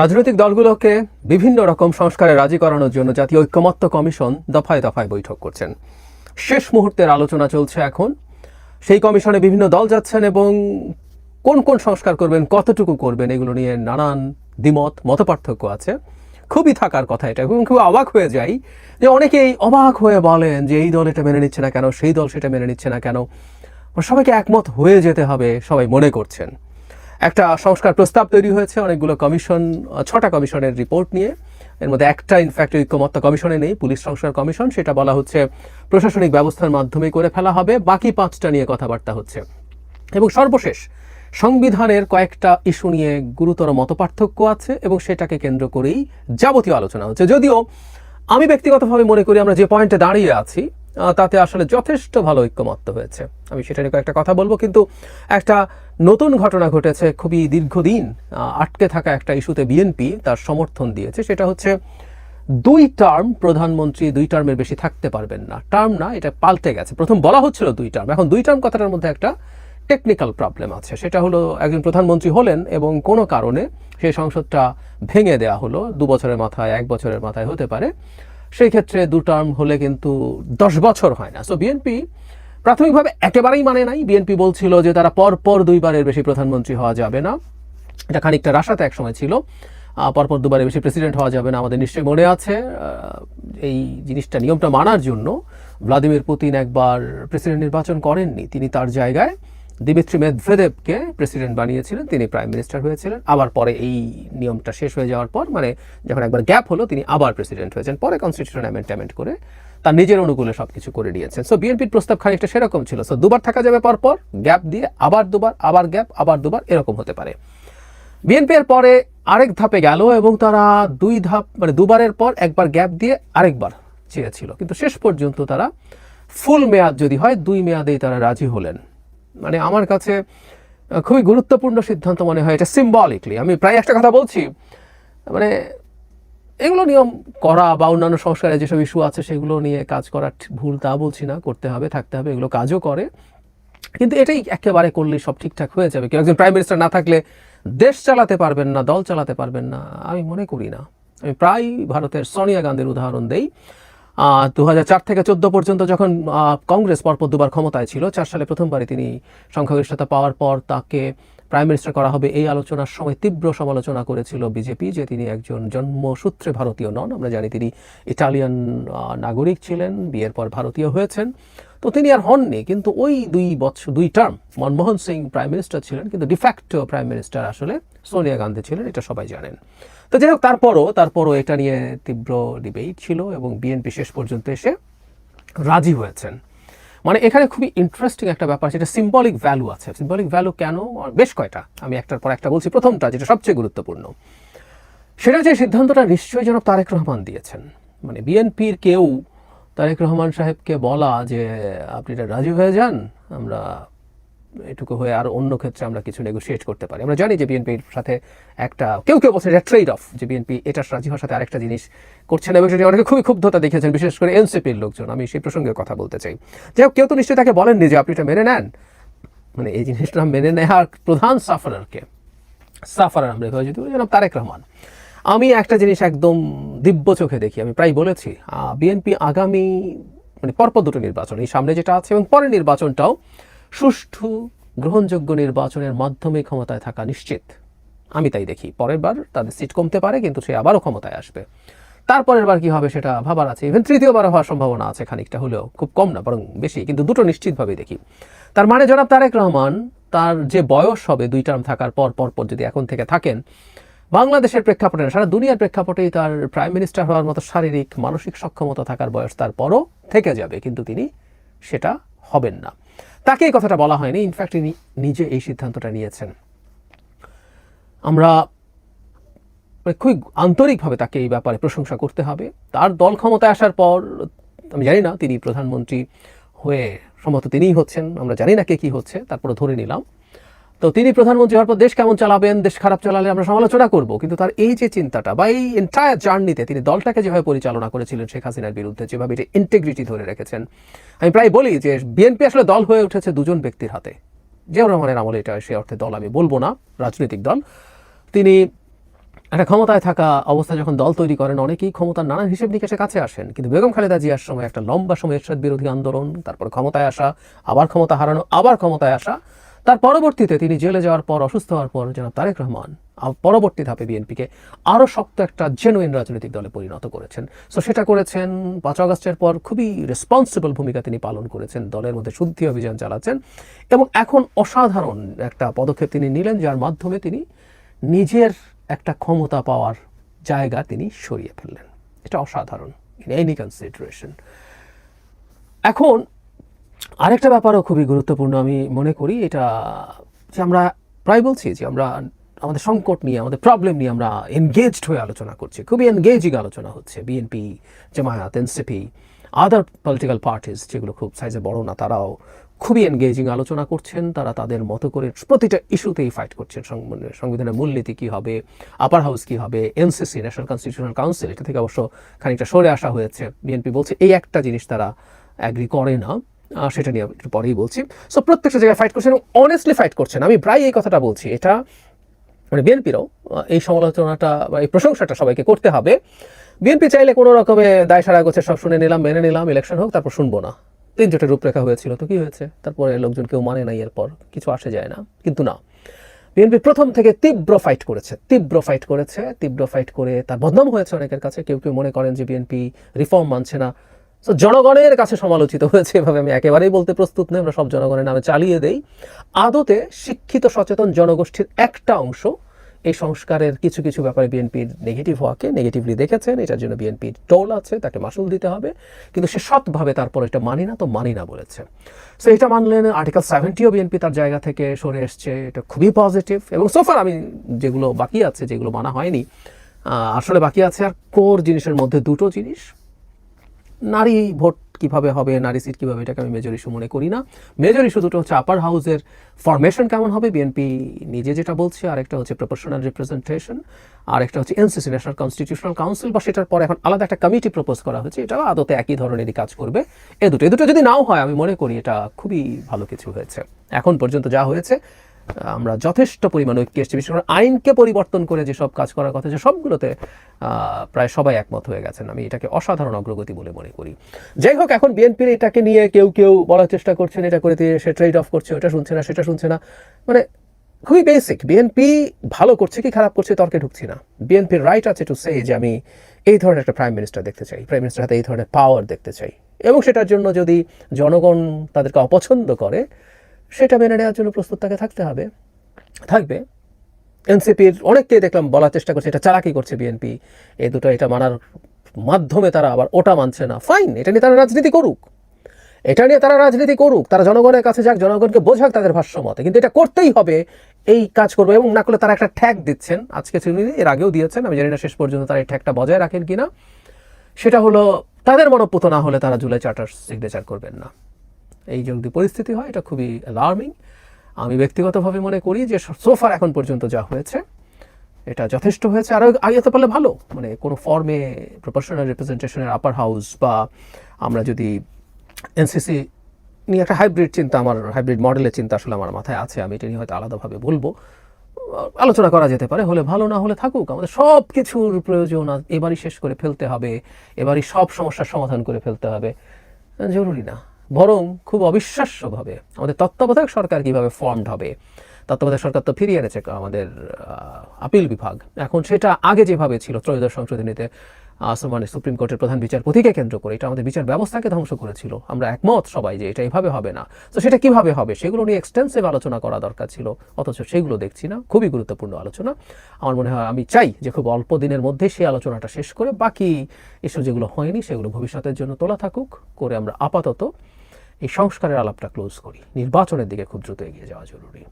রাজনৈতিক দলগুলোকে বিভিন্ন রকম সংস্কারে রাজি করানোর জন্য জাতীয় ঐক্যমত্য কমিশন দফায় দফায় বৈঠক করছেন। শেষ মুহূর্তের আলোচনা চলছে এখন। সেই কমিশনে বিভিন্ন দল যাচ্ছেন এবং কোন কোন সংস্কার করবেন, কতটুকু করবেন, এগুলো নিয়ে নানান দ্বিমত, মতপার্থক্য আছে। খুবই থাকার কথা এটা এবং খুব অবাক হয়ে যাই যে অনেকেই অবাক হয়ে বলেন যে এই দল এটা মেনে নিচ্ছে না কেন, সেই দল সেটা মেনে নিচ্ছে না কেন। সবাইকে একমত হয়ে যেতে হবে, সবাই মনে করছেন। একটা সংস্কার প্রস্তাব তৈরি হয়েছে, অনেকগুলো কমিশন ছটা কমিশনের রিপোর্ট নিয়ে। এর মধ্যে একটা ইনফ্যাক্ট ঐক্যমত্য কমিশনে নেই, পুলিশ সংস্কার কমিশন। সেটা বলা হচ্ছে প্রশাসনিক ব্যবস্থার মাধ্যমে করে ফেলা হবে। বাকি পাঁচটা নিয়ে কথাবার্তা হচ্ছে। এবং সর্বশেষ, সংবিধানের কয়েকটা ইস্যু নিয়ে গুরুতর মতপার্থক্য আছে এবং সেটাকে কেন্দ্র করেই যাবতীয় আলোচনা হচ্ছে। যদিও আমি ব্যক্তিগতভাবে মনে করি আমরা যে পয়েন্টে দাঁড়িয়ে আছি তাতে আসলে যথেষ্ট ভালো ঐক্যমত্য হয়েছে। আমি সেটা নিয়ে কয়েকটা কথা বলব, কিন্তু একটা নতুন ঘটনা ঘটেছে খুবই দীর্ঘদিন আটকে থাকা একটা ইস্যুতে বিএনপি তার সমর্থন দিয়েছে। সেটা হচ্ছে দুই টার্ম প্রধানমন্ত্রী দুই টার্মের বেশি থাকতে পারবেন না। টার্ম না, এটা পাল্টে গেছে। প্রথম বলা হচ্ছিল দুই টার্ম, এখন দুই টার্ম কথাটার মধ্যে একটা টেকনিক্যাল প্রবলেম আছে। সেটা হলো একজন প্রধানমন্ত্রী হলেন এবং কোনো কারণে সেই সংসদটা ভেঙে দেওয়া হলো। দু বছরের মাথায়, এক বছরের মাথায় হতে পারে। সেই ক্ষেত্রে দু টার্ম হলে কিন্তু দশ বছর হয় না। সো বিএনপি প্রাথমিকভাবে একেবারেই মানে নাই। বিএনপি বলছিল যে তারা পর পর দুইবারের বেশি প্রধানমন্ত্রী হওয়া যাবে না। এটা খানিকটা রাশাতে এক সময় ছিল। পরপর দুবারের বেশি প্রেসিডেন্ট হওয়া যাবে না আমাদের নিশ্চয়ই মনে আছে। এই জিনিসটা, নিয়মটা মানার জন্য ভ্লাদিমির পুতিন একবার প্রেসিডেন্ট নির্বাচন করেননি। তিনি তার জায়গায় দিমিত্রি মেদভেদেবকে প্রেসিডেন্ট বানিয়েছিলেন, তিনি প্রাইম মিনিস্টার হয়েছিলেন। আবার পরে এই নিয়মটা শেষ হয়ে যাওয়ার পর মানে যখন একবার গ্যাপ হলো, তিনি আবার প্রেসিডেন্ট হয়েছেন। পরে কনস্টিটিউশন অ্যামেন্ডমেন্ট করে তার নিজের অনুকূলে সবকিছু করে দিয়েছেন। সো বিএনপির প্রস্তাব খানিকটা সেরকম ছিল। সো দুবার থাকা যাবে পরপর গ্যাপ দিয়ে আবার দুবার, আবার গ্যাপ, আবার দুবার, এরকম হতে পারে। বিএনপি এর পরে আরেক ধাপে গেল এবং তারা দুই ধাপ মানে দুবারের পর একবার গ্যাপ দিয়ে আরেকবার চেয়েছিল। কিন্তু শেষ পর্যন্ত তারা ফুল মেয়াদ যদি হয়, দুই মেয়াদেই তারা রাজি হলেন। মানে আমার কাছে খুবই গুরুত্বপূর্ণ সিদ্ধান্ত মনে হয় এটা সিম্বলিকলি আমি প্রায় একটা কথা বলছি মানে এগুলো নিয়ম করা বা অন্যান্য সংস্কারে যেসব ইস্যু আছে সেগুলো নিয়ে কাজ করা ভুল তা বলছি না, করতে হবে, থাকতে হবে, এগুলো কাজও করে। কিন্তু এটাই একেবারে করলে সব ঠিকঠাক হয়ে যাবে। কেউ একজন প্রাইম মিনিস্টার না থাকলে দেশ চালাতে পারবেন না, দল চালাতে পারবেন না, আমি মনে করি না। আমি প্রায় ভারতের সোনিয়া গান্ধীর উদাহরণ দেই। দু থেকে চোদ্দ পর্যন্ত যখন কংগ্রেস পরপর দুবার ক্ষমতায় ছিল, চার সালে প্রথমবারে তিনি সংখ্যাগরিষ্ঠতা পাওয়ার পর তাকে প্রাইম মিনিস্টার করা হবে এই আলোচনার সময় তীব্র সমালোচনা করেছিল বিজেপি যে তিনি একজন জন্মসূত্রে ভারতীয় নন। আমরা জানি তিনি ইটালিয়ান নাগরিক ছিলেন, বিয়ের পর ভারতীয় হয়েছেন। তো তিনি আর হননি, কিন্তু ওই দুই বছর দুই term Manmohan Singh prime minister ছিলেন, কিন্তু ডিফ্যাক্টো প্রাইম মিনিস্টার আসলে সোনিয়া গান্ধী ছিলেন, এটা সবাই জানেন। তো যাই হোক, তারপরও তারপরও এটা নিয়ে তীব্র ডিবেট ছিল এবং বিএনপি শেষ পর্যন্ত এসে রাজি হয়েছেন। মানে এখানে খুবই ইন্টারেস্টিং একটা ব্যাপার, সেটা সিম্বলিক ভ্যালু আছে। সিম্বলিক ভ্যালু কেন? বেশ কয়টা, আমি একটার পর একটা বলছি। প্রথমটা, যেটা সবচেয়ে গুরুত্বপূর্ণ, সেটা যে সিদ্ধান্তটা নিশ্চয়ই জনাব তারেক রহমান দিয়েছেন। মানে বিএনপির কেউ তারেক রহমান সাহেবকে বলা যে, আপনি এটা রাজি হয়ে যান, আমরা এটুকু হয়ে আর অন্য ক্ষেত্রে আমরা কিছু নেগোসিয়েট করতে পারি। আমরা জানি যে বিএনপির সাথে একটা, কেউ কেউ বলছেন এটা ট্রেড অফ যে বিএনপি এটা রাজি হওয়ার সাথে আরেকটা জিনিস করছে না, এবং সেটি অনেকে খুবই ক্ষুব্ধতা দেখেছেন বিশেষ করে এনসিপির লোকজন। আমি সেই প্রসঙ্গে কথা বলতে চাই। যাই হোক, কেউ তো নিশ্চয়ই তাকে বলেননি যে, আপনি এটা মেনে নেন? মানে এই জিনিসটা মেনে নেওয়ার প্রধান সাফারারকে, সাফারার আমরা যদি তারেক রহমান। আমি একটা জিনিস একদম দিব্য চোখে দেখি, আমি প্রায় বলেছি বিএনপি আগামী মানে পরপর দুটো নির্বাচন, এই সামনে যেটা আছে এবং পরের নির্বাচনটাও সুষ্ঠু, গ্রহণযোগ্য নির্বাচনের মাধ্যমে ক্ষমতায় থাকা নিশ্চিত। আমি তাই দেখি, পরের বার তাদের সিট কমতে পারে, কিন্তু সে আবারও ক্ষমতায় আসবে। তারপরের বার কি হবে সেটা ভাবার আছে ইভেন তৃতীয়বার হওয়ার সম্ভাবনা আছে খানিকটা হলেও, খুব কম না, বরং বেশি, কিন্তু দুটো নিশ্চিতভাবে দেখি। তার মানে জনাব তারেক রহমান, তার যে বয়স হবে, দুই টার্ম থাকার পর পর পর যদি এখন থেকে থাকেন বাংলাদেশের প্রেক্ষাপটে সারা দুনিয়ার প্রেক্ষাপটেই তার প্রাইম মিনিস্টার হওয়ার মতো শারীরিক, মানসিক সক্ষমতা থাকার বয়স তার পরও থেকে যাবে, কিন্তু তিনি সেটা হবেন না। তাকে এই কথাটা বলা হয়নি ইনফ্যাক্ট তিনি নিজে এই সিদ্ধান্তটা নিয়েছেন। আমরা মানে খুবই আন্তরিকভাবে তাকে এই ব্যাপারে প্রশংসা করতে হবে। তার দল ক্ষমতায় আসার পর, আমি জানি না, তিনি প্রধানমন্ত্রী হয়ে সম্ভবত তিনিই হচ্ছেন, আমরা জানি না কে কী হচ্ছে তারপরে ধরে নিলাম। তো তিনি প্রধানমন্ত্রী হওয়ার পর দেশ কেমন চালাবেন, দেশ খারাপ চালালে আমরা সমালোচনা করব। কিন্তু তার এই যে চিন্তাটা বা এই এন্টায়ার জার্নিতে তিনি দলটাকে যেভাবে পরিচালনা করেছিলেন শেখ হাসিনার বিরুদ্ধে, যেভাবে এটা ইন্টেগ্রিটি ধরে রেখেছেন, আমি প্রায় বলি যে বিএনপি আসলে দল হয়ে উঠেছে দুজন ব্যক্তির হাতে। জিয়াউর রহমানের আমলে এটা সে অর্থে দল আমি বলব না, রাজনৈতিক দল। তিনি একটা ক্ষমতায় থাকা অবস্থায় যখন দল তৈরি করেন, অনেকেই ক্ষমতার নানান হিসেব নিকেশে কাছে আসেন। কিন্তু বেগম খালেদা জিয়ার সময় একটা লম্বা সময় এরশাদ বিরোধী আন্দোলন, তারপর ক্ষমতায় আসা, আবার ক্ষমতা হারানো, আবার ক্ষমতায় আসা তার পরবর্তীতে তিনি জেলে যাওয়ার পর, অসুস্থ হওয়ার পর জনাব তারেক রহমান পরবর্তী ধাপে বিএনপিকে আরও শক্ত একটা জেনুইন রাজনৈতিক দলে পরিণত করেছেন। সো সেটা করেছেন পাঁচ আগস্টের পর খুবই রেসপন্সিবল ভূমিকা তিনি পালন করেছেন। দলের মধ্যে শুদ্ধি অভিযান চালাচ্ছেন এবং এখন অসাধারণ একটা পদক্ষেপ তিনি নিলেন, যার মাধ্যমে তিনি নিজের একটা ক্ষমতা পাওয়ার জায়গা তিনি সরিয়ে ফেললেন। এটা অসাধারণ ইন এনি কনসিডারেশন এখন আরেকটা ব্যাপারও খুবই গুরুত্বপূর্ণ আমি মনে করি, এটা যে আমরা প্রায় বলছি যে আমরা আমাদের সংকট নিয়ে, আমাদের প্রবলেম নিয়ে আমরা এনগেজড হয়ে আলোচনা করছি। খুবই এনগেজিং আলোচনা হচ্ছে। BNP Jamaat NCP other political parties যেগুলো খুব সাইজে বড় না, তারাও খুবই এনগেজিং আলোচনা করছেন। তারা তাদের মতো করে প্রতিটা ইস্যুতেই ফাইট করছেন। মানে সংবিধানের মূলনীতি কী হবে আপার হাউস কী হবে এনসিসি ন্যাশনাল কনস্টিটিউশনাল কাউন্সিল এটা থেকে অবশ্য খানিকটা সরে আসা হয়েছে। বিএনপি বলছে, এই একটা জিনিস তারা অ্যাগ্রি করে না। সেটা নিয়ে একটু পরেই বলছি। সো প্রত্যেকটা জায়গায় ফাইট করছেন এবং অনেস্টলি ফাইট করছেন। আমি প্রায় এই কথাটা বলছি। এটা মানে বিএনপিরও এই সমালোচনাটা বা এই প্রশংসাটা সবাইকে করতে হবে। বিএনপি চাইলে কোনো রকমে দায় সারা গোছে সব শুনে নিলাম, মেনে নিলাম ইলেকশন হোক, তারপর শুনব না। তিন জোটের রূপরেখা হয়েছিল তো কি হয়েছে? তারপরে লোকজন কেউ মানে নাই, এরপর কিছু আসে যায় না। কিন্তু না বিএনপি প্রথম থেকে তীব্র ফাইট করেছে, তীব্র ফাইট করেছে, তীব্র ফাইট করে তার বদনাম হয়েছে অনেকের কাছে। কেউ কেউ মনে করেন যে বিএনপি রিফর্ম মানছে না। তো জনগণের কাছে সমালোচিত হয়েছে, এভাবে আমি একেবারেই বলতে প্রস্তুত নই, আমরা সব জনগণের নামে চালিয়ে দেই। আদতে শিক্ষিত সচেতন জনগোষ্ঠীর একটা অংশ এই সংস্কারের কিছু কিছু ব্যাপারে বিএনপির নেগেটিভ হওয়াকে নেগেটিভলি দেখেছেন, এটার জন্য বিএনপির টোল আছে, তাকে মাসুল দিতে হবে, কিন্তু সে সৎভাবে তারপর এটা মানি না তো মানি না বলেছে। সো এটা মানলেন আর্টিকেল সেভেন্টিও বিএনপি তার জায়গা থেকে সরে এসছে, এটা খুবই পজিটিভ এবং সোফার আমি যেগুলো বাকি আছে, যেগুলো মানা হয়নি আসলে বাকি আছে আর কোর জিনিসের মধ্যে দুটো জিনিস। নারী ভোট কীভাবে হবে, নারী সিট কীভাবে, এটাকে আমি মেজর ইস্যু মনে করি না। মেজর ইস্যু দুটো হচ্ছে আপার হাউসের ফরমেশন কেমন হবে বিএনপি নিজে যেটা বলছে, আরেকটা হচ্ছে প্রপোর্শনাল রিপ্রেজেন্টেশন আর একটা হচ্ছে এনসিসি ন্যাশনাল কনস্টিটিউশনাল কাউন্সিল বা সেটার পরে এখন আলাদা একটা কমিটি প্রপোজ করা হয়েছে, এটাও আদতে একই ধরনেরই কাজ করবে। এ দুটো এ দুটো যদি নাও হয়, আমি মনে করি এটা খুবই ভালো কিছু হয়েছে। এখন পর্যন্ত যা হয়েছে আমরা যথেষ্ট পরিমাণ ঐক্য এসেছি। বিশেষ করে আইনকে পরিবর্তন করে যেসব কাজ করার কথা যে সবগুলোতে প্রায় সবাই একমত হয়ে গেছেন। আমি এটাকে অসাধারণ অগ্রগতি বলে মনে করি। যাই হোক, এখন বিএনপির এটাকে নিয়ে কেউ কেউ বলার চেষ্টা করছেন, এটা করে দিয়ে সে ট্রেড অফ করছে, ওটা শুনছে না, সেটা শুনছে না। মানে খুবই বেসিক বিএনপি ভালো করছে কি খারাপ করছে তর্কে ঢুকছি না। বিএনপির রাইট আছে টু সে যে আমি এই ধরনের একটা প্রাইম মিনিস্টার দেখতে চাই প্রাইম মিনিস্টার হাতে এই ধরনের পাওয়ার দেখতে চাই। এবং সেটার জন্য যদি জনগণ তাদেরকে অপছন্দ করে সেটা মেনে নেওয়ার জন্য প্রস্তুত তাকে থাকতে হবে। থাকবে। এনসিপির অনেককেই দেখলাম বলার চেষ্টা করছে, এটা চালাকি করছে বিএনপি এই দুটো এটা মানার মাধ্যমে তারা আবার ওটা মানছে না। ফাইন এটা নিয়ে তারা রাজনীতি করুক। এটা নিয়ে তারা রাজনীতি করুক। তারা জনগণের কাছে যাক, জনগণকে বোঝাক তাদের ভাষ্য মতে কিন্তু এটা করতেই হবে, এই কাজ করবে। এবং না করলে তারা একটা ঠ্যাক দিচ্ছেন। আজকে তিনি এর আগেও দিয়েছেন, আমি জানি না শেষ পর্যন্ত তারা এই ঠ্যাকটা বজায় রাখেন কিনা। সেটা হলো, তাদের মনোপুত না হলে তারা জুলাই চার্টার সিগনেচার করবেন না। এই যদি পরিস্থিতি হয়, এটা খুবই অ্যালার্মিং আমি ব্যক্তিগতভাবে মনে করি যে সোফার এখন পর্যন্ত যা হয়েছে, এটা যথেষ্ট হয়েছে। আরও আগে হতে পারলে ভালো। মানে কোনো ফর্মে প্রপোর্শনাল রিপ্রেজেন্টেশনের আপার হাউস বা আমরা যদি এনসিসি নিয়ে একটা হাইব্রিড চিন্তা, আমার হাইব্রিড মডেলের চিন্তা আসলে আমার মাথায় আছে, আমি এটা নিয়ে হয়তো আলাদাভাবে বলব। আলোচনা করা যেতে পারে, হলে ভালো, না হলে থাকুক। আমাদের সব কিছুর প্রয়োজন এবারই শেষ করে ফেলতে হবে, এবারই সব সমস্যার সমাধান করে ফেলতে হবে। জরুরি না। বরং খুব অবিশ্বাস্যভাবে আমাদের তত্ত্বাবধায়ক সরকার কীভাবে ফর্মড হবে, তত্ত্বাবধায়ক সরকার তো ফিরিয়ে এনেছে আমাদের আপিল বিভাগ। এখন সেটা আগে যেভাবে ছিল ত্রয়োদশ সংশোধনীতে মানে সুপ্রিম কোর্টের প্রধান বিচারপতিকে কেন্দ্র করে, এটা আমাদের বিচার ব্যবস্থাকে ধ্বংস করেছিল। আমরা একমত সবাই যে এটা এভাবে হবে না। তো সেটা কীভাবে হবে সেগুলো নিয়ে এক্সটেন্সিভ আলোচনা করা দরকার ছিল, অথচ সেগুলো দেখছি না। খুবই গুরুত্বপূর্ণ আলোচনা। আমার মনে হয় আমি চাই যে খুব অল্প দিনের মধ্যে সেই আলোচনাটা শেষ করে বাকি ইস্যু যেগুলো হয়নি সেগুলো ভবিষ্যতের জন্য তোলা থাকুক, করে আমরা আপাতত এই সংস্কারের আলাপটা ক্লোজ করি। নির্বাচনের দিকে খুব দ্রুত এগিয়ে যাওয়া জরুরি।